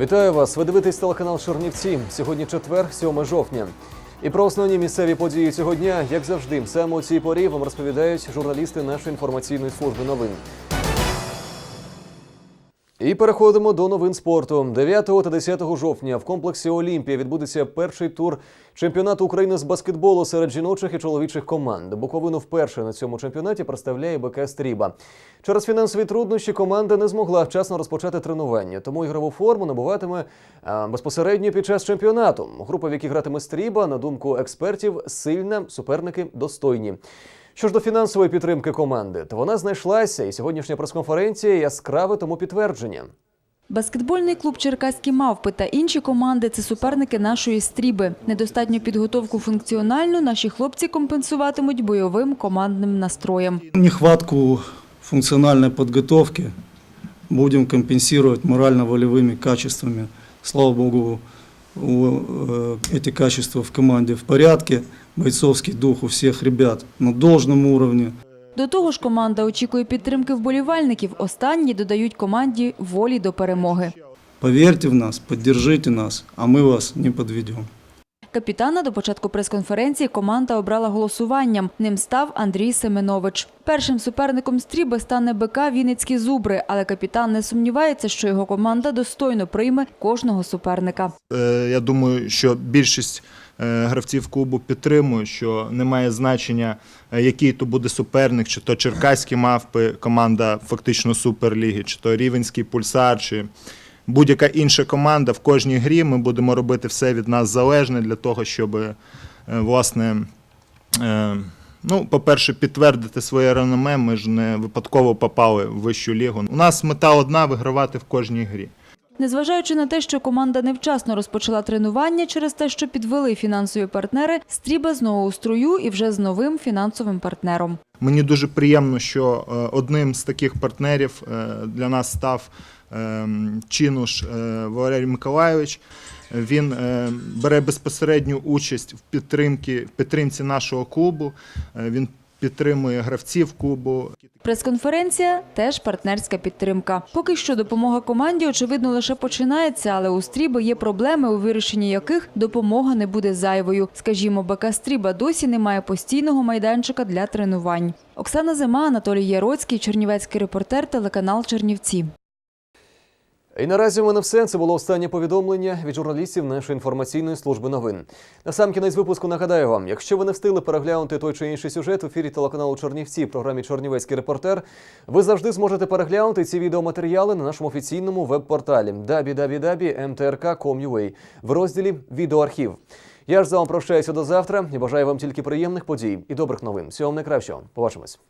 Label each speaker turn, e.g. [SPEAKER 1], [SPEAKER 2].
[SPEAKER 1] Вітаю вас! Ви дивитесь телеканал Чернівці. Сьогодні четвер, 7 жовтня. І про основні місцеві події цього дня, як завжди, саме у цій порі вам розповідають журналісти нашої інформаційної служби новин. І переходимо до новин спорту. 9 та 10 жовтня в комплексі Олімпія відбудеться перший тур чемпіонату України з баскетболу серед жіночих і чоловічих команд. Буковину вперше на цьому чемпіонаті представляє БК Стріба. Через фінансові труднощі команда не змогла вчасно розпочати тренування, тому ігрову форму набуватиме безпосередньо під час чемпіонату. Група, в якій гратиме Стріба, на думку експертів, сильна, суперники достойні. Що ж до фінансової підтримки команди, то вона знайшлася, і сьогоднішня прес-конференція яскраве тому підтвердження.
[SPEAKER 2] Баскетбольний клуб Черкаські мавпи та інші команди це суперники нашої стріби. Недостатню підготовку функціональну наші хлопці компенсуватимуть бойовим командним настроєм.
[SPEAKER 3] Нехватку функциональной подготовки будем компенсировать морально-волевыми качествами. Слава Богу, эти качества в команде в порядке, бойцовский дух у всех ребят на должном уровне.
[SPEAKER 2] До того ж, команда очікує підтримки вболівальників. Останні додають команді волі до перемоги.
[SPEAKER 3] Повірте в нас, підтримуйте нас, а ми вас не подведем.
[SPEAKER 2] Капітана до початку прес-конференції команда обрала голосуванням. Ним став Андрій Семенович. Першим суперником стріби стане БК Вінницькі зубри, але капітан не сумнівається, що його команда достойно прийме кожного суперника.
[SPEAKER 4] Е, Я думаю, що більшість е, гравців клубу підтримує, що немає значення, е, який то буде суперник, чи то черкаські мавпи, команда фактично суперліги, чи то рівенський пульсар, чи будь-яка інша команда в кожній грі. Ми будемо робити все від нас залежне для того, щоб е, власне. е, Ну, по-перше, підтвердити своє реноме. Ми ж не випадково попали в вищу лігу. У нас мета одна вигравати в кожній грі.
[SPEAKER 2] Незважаючи на те, що команда невчасно розпочала тренування через те, що підвели фінансові партнери, стріба знову у струю і вже з новим фінансовим партнером.
[SPEAKER 4] Мені дуже приємно, що е, одним з таких партнерів е, для нас став е, Чинуш Валерій Миколайович. Він бере безпосередню участь в підтримці, в підтримці нашого клубу. Він підтримує гравців клубу.
[SPEAKER 2] Прес-конференція теж партнерська підтримка. Поки що допомога команді, очевидно, лише починається, але у Стріби є проблеми, у вирішенні яких допомога не буде зайвою. Скажімо, БК Стріба досі не має постійного майданчика для тренувань. Оксана Зима, Анатолій Яроцький, Чернівецький репортер, телеканал Чернівці.
[SPEAKER 1] І наразі в мене все. Це було останнє повідомлення від журналістів нашої інформаційної служби новин. На сам кінець випуску нагадаю вам, якщо ви не встигли переглянути той чи інший сюжет в ефірі телеканалу Чернівці в програмі Чорнівецький репортер, ви завжди зможете переглянути ці відеоматеріали на нашому офіційному веб-порталі www.mtrk.com.ua в розділі Відеоархів. Я ж з вами прощаюся до завтра і бажаю вам тільки приємних подій і добрих новин. Всього вам найкращого. Побачимось.